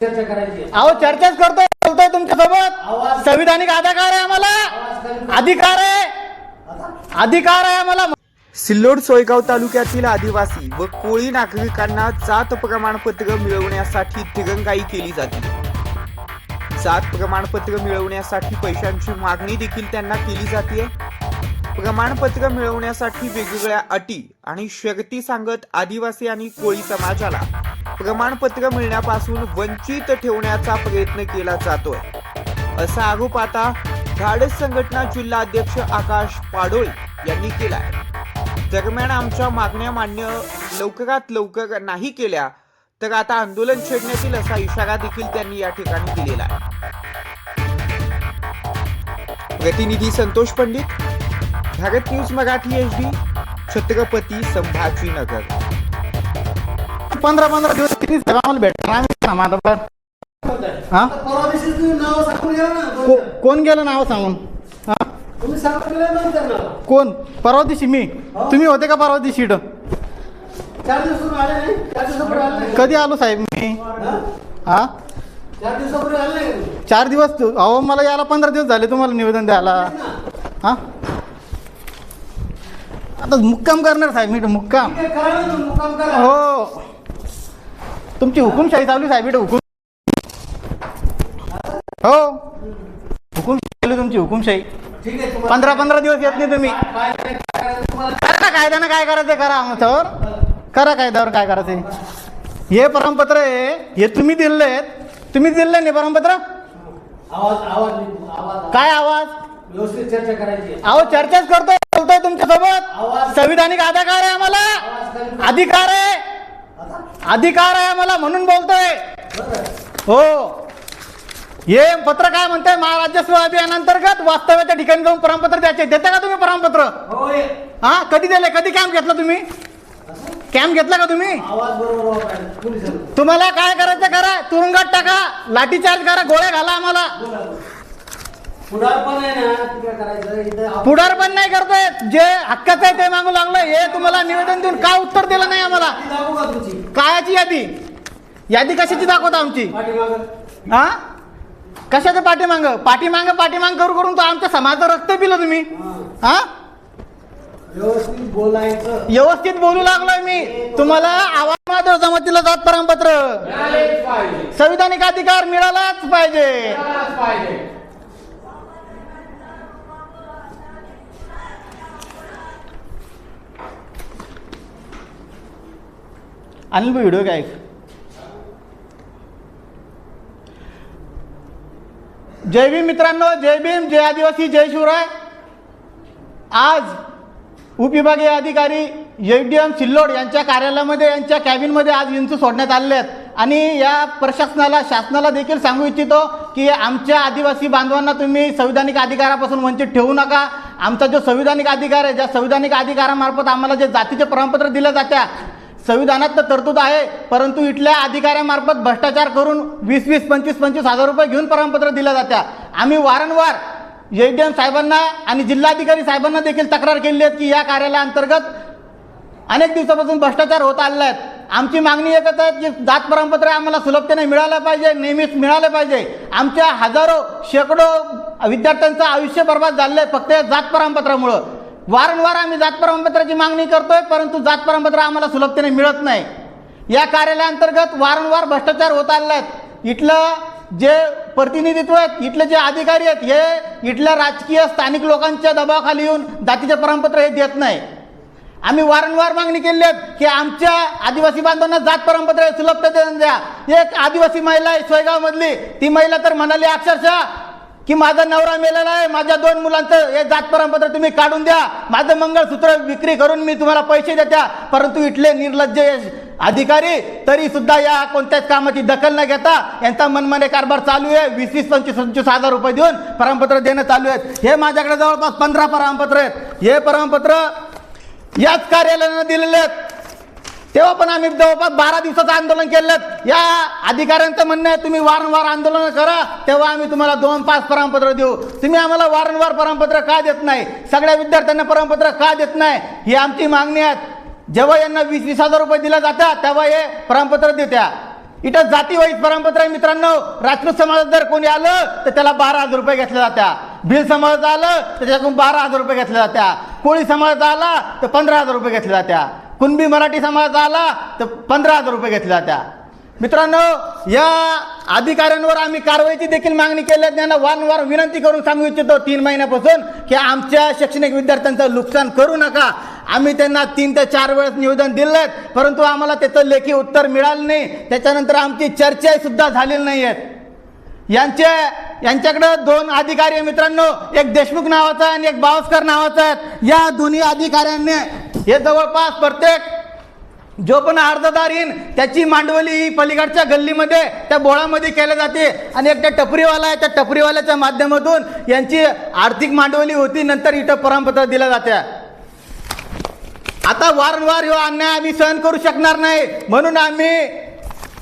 चर्चा करायची आहे. अहो चर्चाच करतोय बोलतोय तुमच्यासोबत. संविधानिक अधिकार आहे आम्हाला. अधिकार आहे. अधिकार आहे आम्हाला. सिल्लोड सोयगाव तालुक्यातील आदिवासी व कोळी नागरिकांना जात प्रमाणपत्र मिळवण्यासाठी दिरंगाई केली जाते. जात प्रमाणपत्र मिळवण्यासाठी पैशांची मागणी देखील त्यांना केली जाते. प्रमाणपत्र मिळवण्यासाठी वेगवेगळ्या अटी आणि शर्ती सांगत आदिवासी आणि कोळी समाजाला प्रमाणपत्र मिळण्यापासून वंचित ठेवण्याचा प्रयत्न केला जातोय. असा आरोप आता धाडस संघटना जिल्हा अध्यक्ष आकाश पाडोळी यांनी केलाय. दरम्यान आमच्या मागण्या मान्य लवकरात लवकर नाही केल्या तर आता आंदोलन छेडण्यात असा इशारा देखील त्यांनी या ठिकाणी दिलेला आहे. प्रतिनिधी Santosh Pandit Bharat news Marathi H D Chhatrapati Sambhajinagar. पंधरा पंधरा दिवस किती साहेब आम्हाला भेटणार आम्ही बरं? हा परवा दिवशी तुम्ही नाव सांगून गेला ना दोन को- कोण गेलं नाव सांगून? हा? तुम्ही सांगून गेला दोन कोण? परवा दिवशी मी. तुम्ही होते का परवा दिवशी इथं? चार दिवसापूर्वी आले नाही चार दिवसापूर्वी आले नाही कधी आलो साहेब मी? हा? हा चार दिवसापूर्वी आले नाही का तुम्ही? चार दिवस तू- अहो मला याला पंधरा दिवस झाले तुम्हाला निवेदन द्यायला. हा? आता मुक्काम करणार साहेब मी इथं मुक्काम. ठीक आहे, करा ना तुम्ही, मुक्काम करा हो. तुमची हुकुमशाही चालू साहेब हुकुम हो. हुकुमशाही तुमची हुकुमशाही. पंधरा पंधरा दिवस येत नाही तुम्ही. करा कायद्यानं काय करायचं करा आमच्यावर. करा कायद्यावर काय करायचं हे परमपत्र आहे हे तुम्ही दिलेत तुम्ही दिले नाही परमपत्र? काय आवाज? व्यवस्थित चर्चा करायची अहो चर्चाच करतोय बोलतोय तुमच्यासोबत. संविधानिक अधिकार आहे आम्हाला. अधिकार आहे. अधिकार आहे आम्हाला म्हणून बोलतोय. हो. हे पत्र काय म्हणतंय? महाराज्यस्व अभियानांतर्गत वास्तव्याच्या ठिकाणी जाऊन प्रमाणपत्र द्यायचे. देता का तुम्ही प्रमाणपत्र? हा? कधी दिले? कधी कॅम्प घेतला तुम्ही? कॅम्प घेतला का तुम्ही. तुम्हाला काय करायचं करा तुरुंगात टाका. लाठीचार्ज करा. गोळ्या घाला आम्हाला. बोला. पुढार पण आहे ना तिकडे करायचं? इथं नाही जे हक्काचं आहे ते मागू लागलं हे तुम्हाला निवेदन देऊन का उत्तर दिलं नाही आम्हाला? ती दाखवू का तुमची? कायची यादी. यादी कशाची दाखवता आमची? पाठीमागं. हा? कशाचं पाठीमांग? पाठीमांग पाठीमांग करू करून तो आमच्या समाजाचं रक्त पिलं तुम्ही. हा. हा? व्यवस्थित बोलायचं. व्यवस्थित बोलू लागलोय मी. तुम्हाला आवाज माधव जमातीला जात प्रमाणपत्र मिळालेच पाहिजे. संविधानिक अधिकार मिळालाच पाहिजे. मिळालाच पाहिजे. अनिल भाई व्हिडिओ काय? जय भीम मित्रांनो जय भीम जय आदिवासी जय शिवराय. आज उपविभागीय अधिकारी डी एम सिल्लोड यांच्या कार्यालयामध्ये यांच्या कॅबिनमध्ये आज विंचू सोडण्यात आलेले आहेत. आणि या प्रशासनाला शासनाला देखील सांगू इच्छितो की आमच्या आदिवासी बांधवांना तुम्ही संविधानिक अधिकारापासून वंचित ठेवू नका. आमचा जो संविधानिक अधिकार आहे ज्या संविधानिक अधिकारामार्फत आम्हाला जे जातीचे प्रमाणपत्र दिल्या जात्या संविधानात तर तरतूद आहे परंतु इथल्या अधिकाऱ्यामार्फत भ्रष्टाचार करून वीस वीस पंचवीस पंचवीस हजार रुपये घेऊन प्रमाणपत्र दिल्या जात्या. आम्ही वारंवार एम साहेबांना आणि जिल्हाधिकारी साहेबांना देखील तक्रार केली आहे की या कार्यालयाअंतर्गत अनेक दिवसापासून भ्रष्टाचार होत आलेला आहेत आमची मागणी एकच आहे की जात प्रमाणपत्र आम्हाला सुलभतेने मिळालं पाहिजे नेहमीच मिळालं पाहिजे. आमच्या हजारो शेकडो विद्यार्थ्यांचं आयुष्य बर्बाद झालेलं आहे फक्त या जात प्रमाणपत्रामुळं. वारंवार आम्ही जात प्रमाणपत्राची मागणी करतोय परंतु जात प्रमाणपत्र आम्हाला सुलभतेने मिळत नाही. या कार्यालयाअंतर्गत वारंवार भ्रष्टाचार होत आलेला आहेत इथलं जे प्रतिनिधित्व आहेत इथले जे अधिकारी आहेत हे इथल्या राजकीय स्थानिक लोकांच्या दबावाखाली येऊन जातीचे प्रमाणपत्र हे देत नाही. आम्ही वारंवार मागणी केली आहेत की आमच्या आदिवासी बांधवांना जात प्रमाणपत्र सुलभता देऊन द्या. एक आदिवासी महिला आहे सोयगावमधली. ती महिला तर म्हणाली अक्षरशः की माझा नवरा मेलेला आहे माझ्या दोन मुलांचं हे जात प्रमाणपत्र तुम्ही काढून द्या. माझं मंगळसूत्र विक्री करून मी तुम्हाला पैसे देत्या. परंतु इथले निर्लज्ज अधिकारी तरी सुद्धा या कोणत्याच कामाची दखल न घेता यांचा मनमाने कारभार चालू आहे. वीस वीस पंचवीस पंचवीस हजार रुपये देऊन प्रमाणपत्र देणं चालू आहेत. हे माझ्याकडे जवळपास पंधरा प्रमाणपत्र आहेत. हे प्रमाणपत्र याच कार्यालयानं दिलेले आहेत. तेव्हा पण आम्ही जवळपास बारा दिवसाचं आंदोलन केलं. या अधिकाऱ्यांचं म्हणणं आहे तुम्ही वारंवार आंदोलन करा तेव्हा आम्ही तुम्हाला दोन पाच प्रमाणपत्र देऊ. तुम्ही आम्हाला वारंवार प्रमाणपत्र का देत नाही? सगळ्या विद्यार्थ्यांना प्रमाणपत्र का देत नाही? ही आमची मागणी आहे. जेव्हा यांना वीस वीस हजार रुपये दिल्या जातात तेव्हा हे प्रमाणपत्र देत्या. इथं जाती परमपत्र आहे मित्रांनो. राजपूत समाजात जर कोणी आलं तर त्याला बारा हजार रुपये घेतल्या जात्या. भिल समाजात आलं तर त्याच्याकडून बारा हजार रुपये घेतल्या जात्या. कोळी समाजात आला तर पंधरा हजार रुपये घेतल्या जात्या. कुणबी मराठी समाजात आला तर पंधरा हजार रुपये घेतल्या जात्या. मित्रांनो या अधिकाऱ्यांवर आम्ही कारवाईची देखील मागणी केली त्यांना वारंवार विनंती करून सांगू इच्छितो तीन महिन्यापासून की आमच्या शैक्षणिक विद्यार्थ्यांचं नुकसान करू नका. आम्ही त्यांना तीन ते चार वेळेस निवेदन दिलं परंतु आम्हाला त्याचं लेखी उत्तर मिळालं नाही. त्याच्यानंतर आमची चर्चासुद्धा झालेली नाही आहेत. यांचे यांच्याकडं दोन अधिकारी मित्रांनो एक देशमुख नावाचा आणि एक बावस्कर नावाचा आहेत. या दोन्ही अधिकाऱ्यांनी हे जवळपास प्रत्येक जो पण अर्धदार येईन त्याची मांडवली ही पलीकडच्या गल्लीमध्ये त्या बोळामध्ये केल्या जाते. आणि एक त्या टपरीवाला आहे त्या टपरीवाल्याच्या माध्यमातून यांची आर्थिक मांडवली होती नंतर इथं प्रमाणपत्र दिल्या जात्या आता वारंवार हा अन्याय आम्ही सहन करू शकणार नाही. म्हणून आम्ही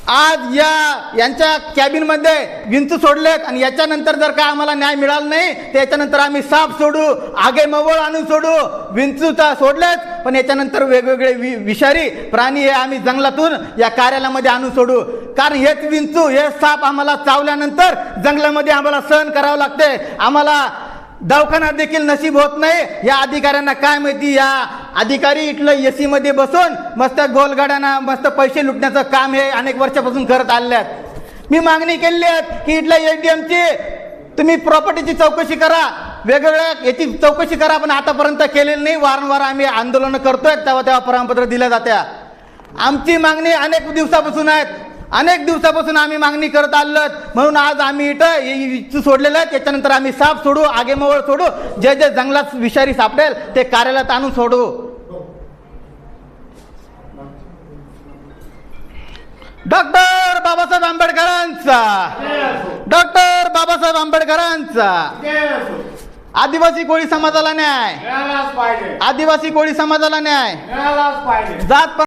आज या यांच्या कॅबिनमध्ये विंचू सोडलेत. आणि याच्यानंतर जर का आम्हाला न्याय मिळाला नाही तर याच्यानंतर आम्ही साप सोडू आगे मवळ आणून सोडू. विंचू सोडलेत. पण याच्यानंतर वेगवेगळे वि विषारी प्राणी हे आम्ही जंगलातून या कार्यालयामध्ये आणून सोडू. कारण हेच विंचू हे साप आम्हाला चावल्यानंतर जंगलामध्ये आम्हाला सहन करावं लागते आम्हाला दवाखाना देखील नशीब होत नाही. या अधिकाऱ्यांना काय माहिती या अधिकारी इथलं एसी मध्ये बसून मस्त गोलगाड्यांना मस्त पैसे लुटण्याचं काम हे अनेक वर्षापासून करत आलेले आहेत. मी मागणी केली आहे की इथल्या एटीएमची तुम्ही प्रॉपर्टीची चौकशी करा. वेगवेगळ्या याची चौकशी करा पण आतापर्यंत केलेली नाही. वारंवार आम्ही आंदोलनं करतोय तेव्हा तेव्हा प्रमाणपत्र दिल्या जात्या. आमची मागणी अनेक दिवसापासून आहेत. अनेक दिवसापासून आम्ही मागणी करत आलो म्हणून आज आम्ही इथं इच्छू सोडलेलं आहे त्याच्यानंतर आम्ही साप सोडू आगेमवळ सोडू. जे जे जंगलात विषारी सापडेल ते कार्यालयात आणून सोडू. डॉक्टर बाबासाहेब आंबेडकरांचा. डॉक्टर बाबासाहेब आंबेडकरांचा. आदिवासी कोळी समाजाला न्याय. आदिवासी कोळी समाजाला न्याय. जात